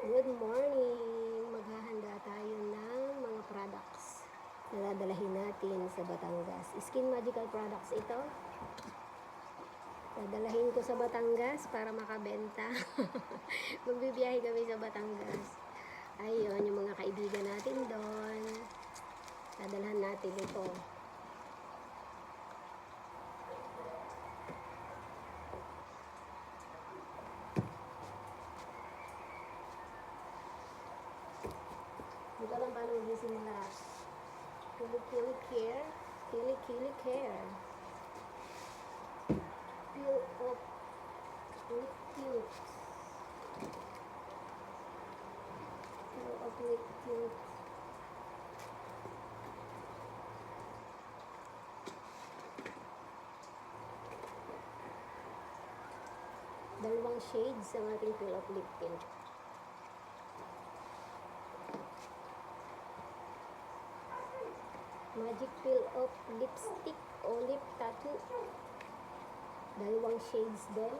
Good morning! Maghahanda tayo ng mga products na dadalahin natin sa Batangas. Skin Magical Products ito. Dadalahin ko sa Batangas para makabenta. Magbibiyahe kami sa Batangas. Ayun, yung mga kaibigan natin doon. Dadalhan natin ito. Paano magsisimula. Kili Kili Care. Kili Kili Care. Peel up liquid. Peel up liquid. Dalawang shades ang ating peel up lip tint. Magic Peel Up Lipstick o Lip Tattoo. Dalawang shades din.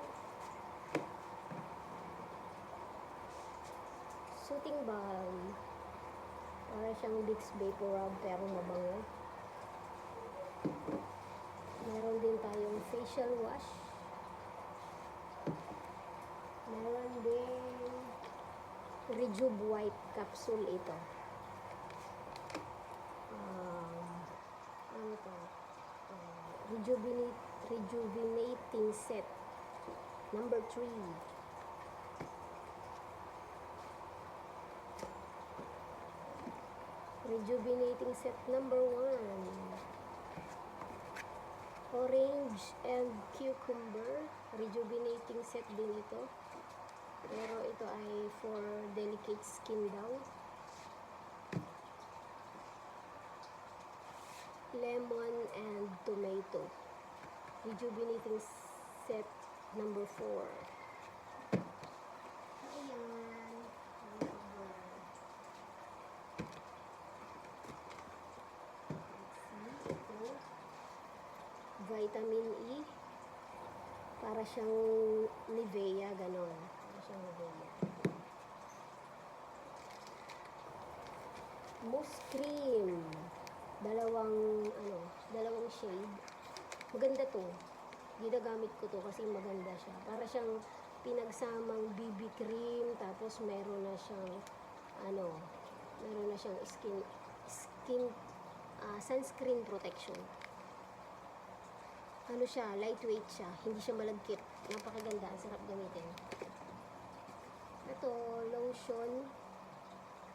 Soothing Balm. Para siyang Vicks Vapor Rub pero mabango. Meron din tayong facial wash. Meron din Rejuve White Capsule ito. um, ano to? Uh, rejuvenate, rejuvenating set. Number 3. Rejuvenating set number 1. Orange and cucumber. Rejuvenating set din ito. Pero ito ay for delicate skin daw. Lemon and tomato. Rejuvenating set number 4. Ayan. Vitamin E. Para siyang Nivea, ganon. Para siyang Nivea. Mousse cream dalawang ano, dalawang shade. Maganda to. Ginagamit ko to kasi maganda siya. Para siyang pinagsamang BB cream tapos meron na siyang ano, meron na siyang skin skin ah, sunscreen protection. Ano siya, lightweight siya, hindi siya malagkit. Napakaganda, ang sarap gamitin. Ito, lotion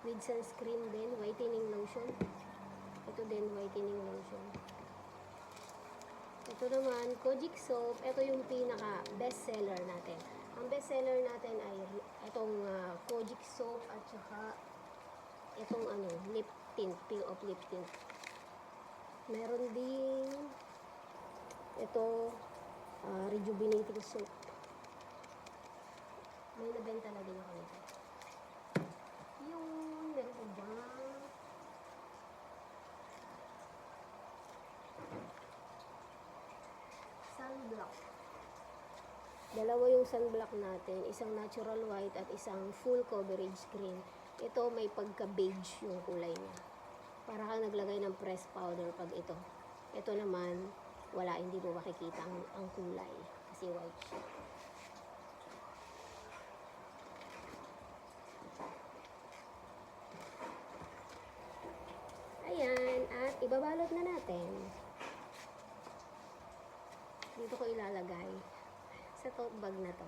with sunscreen din, whitening lotion. Ito din, whitening lotion. Ito naman, Kojic soap. Ito yung pinaka best seller natin. Ang best seller natin ay itong uh, Kojic soap at saka itong ano, lip tint, peel of lip tint. Meron din ito uh, rejuvenating soap. May nabenta na din ako nito. Yung meron ko dyan. sunblock. Dalawa yung sunblock natin, isang natural white at isang full coverage green. Ito may pagka-beige yung kulay niya. Para kang naglagay ng press powder pag ito. Ito naman, wala, hindi mo makikita ang, ang kulay. Kasi white siya. Ayan, at ibabalot na natin dito ko ilalagay sa tote bag na to.